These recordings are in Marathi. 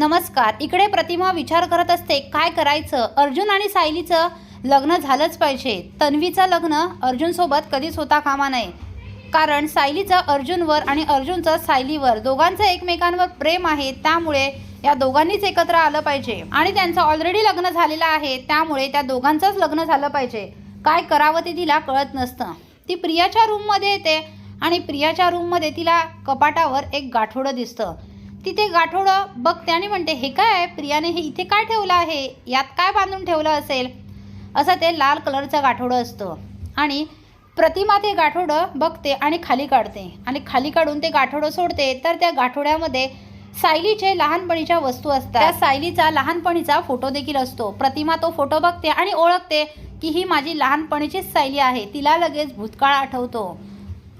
नमस्कार. इकडे प्रतिमा विचार करत असते काय करायचं? अर्जुन आणि सायलीचं लग्न झालंच पाहिजे. तन्वीचं लग्न अर्जुनसोबत कधीच होता कामा नये. कारण सायलीचं अर्जुनवर आणि अर्जुनचं सायलीवर दोघांचं एकमेकांवर प्रेम आहे त्यामुळे या दोघांनीच एकत्र आलं पाहिजे. आणि त्यांचं ऑलरेडी लग्न झालेलं आहे त्यामुळे त्या दोघांचंच लग्न झालं पाहिजे. काय करावं ते तिला कळत नसतं. ती प्रियाच्या रूममध्ये येते आणि प्रियाच्या रूममध्ये तिला कपाटावर एक गाठोडं दिसतं. तिथे गाठोडं बघते आणि म्हणते हे काय आहे? प्रियाने हे इथे काय ठेवलं आहे? यात काय बांधून ठेवलं असेल? असं ते लाल कलरचं गाठोडं असतं. आणि प्रतिमा ते गाठोडं बघते आणि खाली काढते. आणि खाली काढून ते गाठोडं सोडते. तर त्या गाठोड्यामध्ये सायलीचे लहानपणीच्या वस्तू असतात. त्या सायलीचा लहानपणीचा फोटो देखील असतो. प्रतिमा तो फोटो बघते आणि ओळखते की ही माझी लहानपणीचीच सायली आहे. तिला लगेच भूतकाळ आठवतो.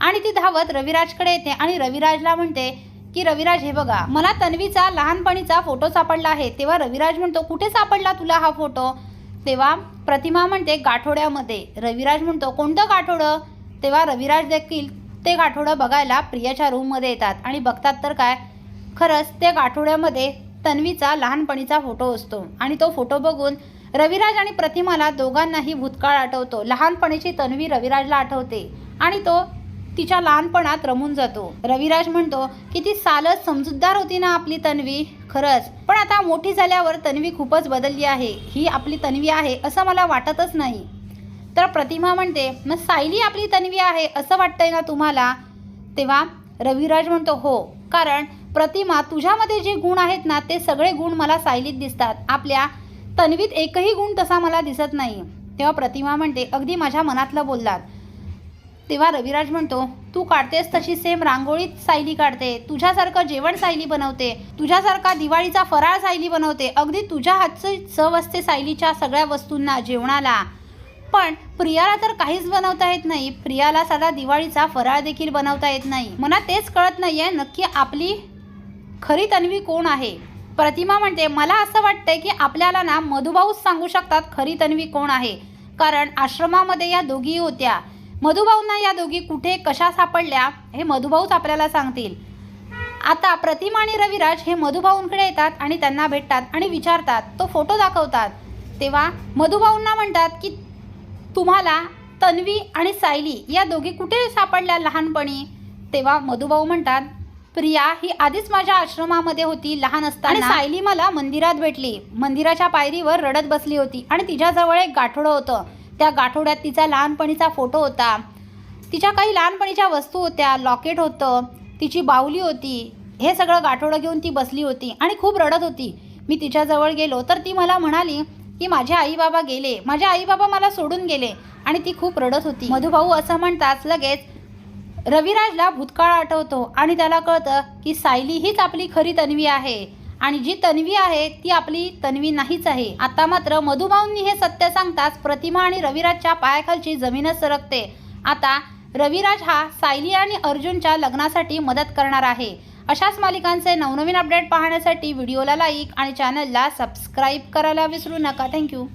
आणि ती धावत रविराजकडे येते. आणि रविराजला म्हणते की रविराज हे बघा मला तन्वीचा लहानपणीचा फोटो सापडला आहे. तेव्हा रविराज म्हणतो कुठे सापडला तुला हा फोटो? तेव्हा प्रतिमा म्हणते गाठोड्यामध्ये. रविराज म्हणतो कोणतं गाठोडं? तेव्हा रविराज देखील ते गाठोडं बघायला प्रियाच्या रूममध्ये येतात. आणि बघतात तर काय? खरंच त्या गाठोड्यामध्ये तन्वीचा लहानपणीचा फोटो असतो. आणि तो फोटो बघून रविराज आणि प्रतिमाला दोघांनाही भूतकाळ आठवतो. लहानपणीची तन्वी रविराजला आठवते. आणि तो तिच्या लहानपणात रमून जातो. रविराज म्हणतो की ती सालच समजूतदार होती ना आपली तन्वी. खरंच. पण आता मोठी झाल्यावर तन्वी खूपच बदलली आहे. ही आपली तन्वी आहे असं मला वाटतच नाही. तर प्रतिमा म्हणते मग सायली आपली तन्वी आहे असं वाटतंय ना तुम्हाला? तेव्हा रविराज म्हणतो हो. कारण प्रतिमा तुझ्यामध्ये जे गुण आहेत ना ते सगळे गुण मला सायलीत दिसतात. आपल्या तन्वीत एकही गुण तसा मला दिसत नाही. तेव्हा प्रतिमा म्हणते अगदी माझ्या मनातलं बोललात. तेव्हा रविराज म्हणतो तू काढतेस तशी सेम रांगोळीत सायली काढते. तुझ्यासारखं जेवण सायली बनवते. तुझ्यासारखा दिवाळीचा फराळ सायली बनवते. अगदी तुझ्या हातची चव असते सायलीच्या सगळ्या वस्तूंना जेवणाला. पण प्रियाला तर काहीच बनवता येत नाही. प्रियाला साधा दिवाळीचा फराळ देखील बनवता येत नाही. मला तेच कळत नाहीये नक्की आपली खरी तन्वी कोण आहे? प्रतिमा म्हणते मला असं वाटतंय की आपल्याला ना मधुभाऊच सांगू शकतात खरी तन्वी कोण आहे. कारण आश्रमामध्ये या दोघी होत्या. मधुभाऊंना या दोघी कुठे कशा सापडल्या हे मधुभाऊच आपल्याला सांगतील. आता प्रतिमा आणि रविराज हे मधुभाऊंकडे येतात आणि त्यांना भेटतात आणि विचारतात. तो फोटो दाखवतात. तेव्हा मधुभाऊंना म्हणतात की तुम्हाला तन्वी आणि सायली या दोघी कुठे सापडल्या लहानपणी? तेव्हा मधुभाऊ म्हणतात प्रिया ही आधीच माझ्या आश्रमामध्ये होती लहान असताना. आणि सायली मला मंदिरात भेटली. मंदिराच्या पायरीवर रडत बसली होती आणि तिच्याजवळ एक गाठोडं होतं. त्या गाठोड्यात तिचा लहानपणीचा फोटो होता. तिच्या काही लहानपणीच्या वस्तू होत्या लॉकेट होतं तिची बाहुली होती. हे सगळं गाठोडं घेऊन ती बसली होती आणि खूप रडत होती. मी तिच्याजवळ गेलो तर ती मला म्हणाली की माझे आईबाबा गेले. माझे आईबाबा मला सोडून गेले. आणि ती खूप रडत होती. मधुभाऊ असं म्हणताच लगेच रविराजला भूतकाळ आठवतो आणि त्याला कळतं की सायली हीच आपली खरी तन्वी आहे. आणि जी तन्वी आहे ती आपली तन्वी नाहीच आहे. आता मात्र मधुभाऊंनी हे सत्य सांगताच प्रतिमा आणि रविराजच्या पायाखालची जमीनच सरकते. आता रविराज हा सायली आणि अर्जुनच्या लग्नासाठी मदत करणार आहे. अशाच मालिकांचे नवनवीन अपडेट पाहण्यासाठी व्हिडिओला लाईक आणि चॅनलला सबस्क्राईब करायला विसरू नका. थँक्यू.